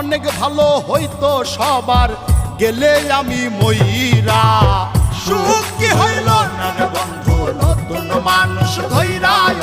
অনেক ভালো হইতো সবার। গেলে আমি ময়রা সুখ কি হইল না বন্ধু, নতুন মানুষ ধৈরায়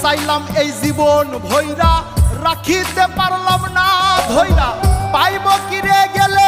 চাইলাম এই জীবন ভৈরা রাখিতে পারলাম না ধৈরা পাইব কিরে গেলে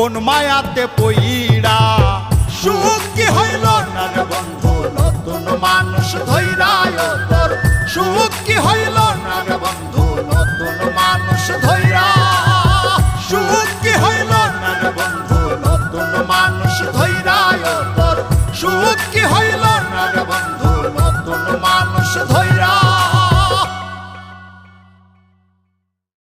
কোন মায়াতে পইরা সুখ কি হইল? না রে বন্ধু নতুন মানুষ ধৈরায় তোর সুখ কি হইল? না রে বন্ধু নতুন মানুষ ধৈরা। সুখ কি হইল? না রে বন্ধু নতুন মানুষ ধৈরায় তোর সুখ কি হইল? না রে বন্ধু নতুন মানুষ ধৈরা